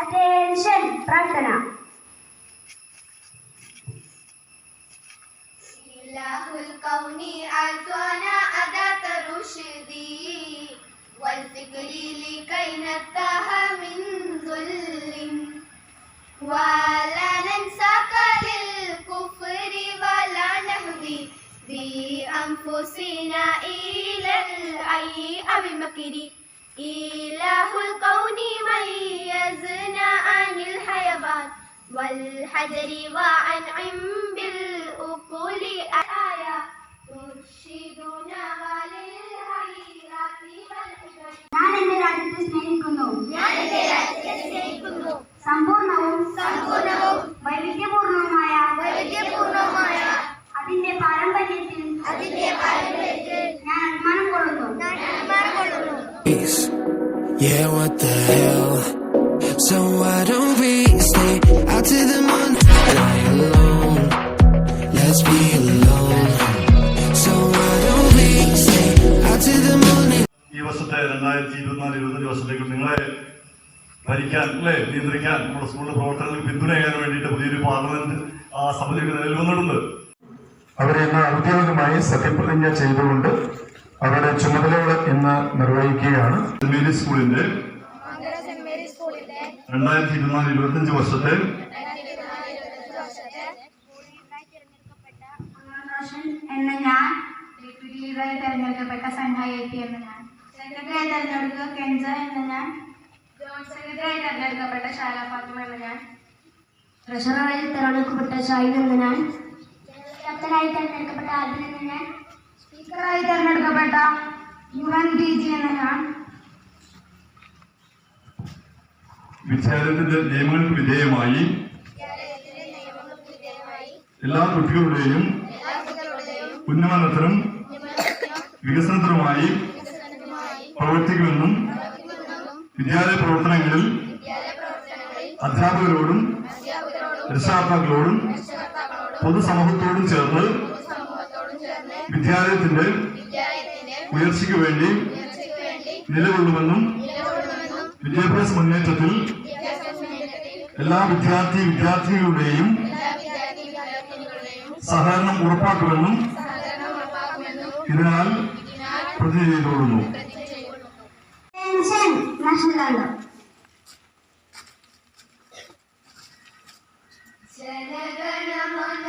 Attention പ്രാർത്ഥന إله الكون أعطانا أداة الرشد والفكر لكي نتاه من ذل ولا ننساك للكفر ولا نهوي بأنفسنا إلى العي أو المكر إله الكون والحجر وأنعم بالأكل آية ترشدنا للخيرات والحكم ഞാൻ എന്റെ രാജ്യത്തെ സ്നേഹിക്കുന്നു ഞാൻ എന്റെ രാജ്യത്തെ സ്നേഹിക്കുന്നു സമ്പൂർണവും സമ്പൂർണവും വൈവിധ്യപൂർണവുമായ വൈവിധ്യപൂർണവുമായ അതിന്റെ പാരമ്പര്യത്തിൽ അതിന്റെ പാരമ്പര്യത്തിൽ ഞാൻ അഭിമാനം കൊള്ളുന്നു ഞാൻ അഭിമാനം കൊള്ളുന്നു Peace. Yeah, what the hell? ഈ വർഷത്തെ രണ്ടായിരത്തി ഇരുപത്തിനാല് ഇരുപത്തഞ്ച് വർഷത്തേക്ക് നിങ്ങളെ ഭരിക്കാൻ അല്ലെ നിയന്ത്രിക്കാൻ നമ്മുടെ സ്കൂളിലെ പ്രവർത്തനങ്ങൾക്ക് പിന്തുണയാൻ വേണ്ടിയിട്ട് പുതിയൊരു പാർലമെന്റ് ആ സമിതിക്ക് നിലവിൽ വന്നിട്ടുണ്ട്. അവരെ ഇന്ന് ഔദ്യോഗികമായി സത്യപ്രതിജ്ഞ ചെയ്തുകൊണ്ട് അവരുടെ ചുമതലകൾ ഇന്ന് നിർവഹിക്കുകയാണ്. സ്കൂളിന്റെ മേരി സ്കൂളിന്റെ രണ്ടായിരത്തി ഇരുപത്തിനാല് ഇരുപത്തിയഞ്ച് വർഷത്തെ എന്ന ഞാൻ ലീഡറായി തെരഞ്ഞെടുക്കപ്പെട്ട സംഘ എ പി എന്ന ഞാൻ. സെക്രട്ടറിയായി തെരഞ്ഞെടുക്കുക കെൻസ എന്ന ഞാൻ. ജോയിന്റ് സെക്രട്ടറിയായി തെരഞ്ഞെടുക്കപ്പെട്ട ഷാല ഫാത്തിമ എന്ന ഞാൻ. ട്രഷററായി തെരഞ്ഞെടുക്കപ്പെട്ട ഷാഹിദ് എന്ന ഞാൻ. ക്യാപ്റ്റനായി തെരഞ്ഞെടുക്കപ്പെട്ട ആദിൽ എന്ന ഞാൻ. സ്പീക്കറായി തെരഞ്ഞെടുക്കപ്പെട്ട യു എൻ ടി ജി എന്ന ഞാൻ. വിദ്യാലയത്തിന്റെ നിയമങ്ങൾക്ക് വിധേയമായി എല്ലാ കുട്ടികളുടെയും ഉന്നമനത്തിനും വികസനത്തിനുമായി പ്രവർത്തിക്കുമെന്നും വിദ്യാലയ പ്രവർത്തനങ്ങളിൽ അധ്യാപകരോടും രക്ഷാകർത്താക്കളോടും പൊതുസമൂഹത്തോടും ചേർന്ന് വിദ്യാലയത്തിന്റെ ഉയർച്ചയ്ക്ക് വേണ്ടി നിലകൊള്ളുമെന്നും വിദ്യാഭ്യാസ മുന്നേറ്റത്തിൽ എല്ലാ വിദ്യാർത്ഥി വിദ്യാർത്ഥികളുടെയും സഹകരണം ഉറപ്പാക്കുമെന്നും ഇതിനാൽ പ്രതിജ്ഞ ചെയ്തുകൊള്ളുന്നു ജനഗണമന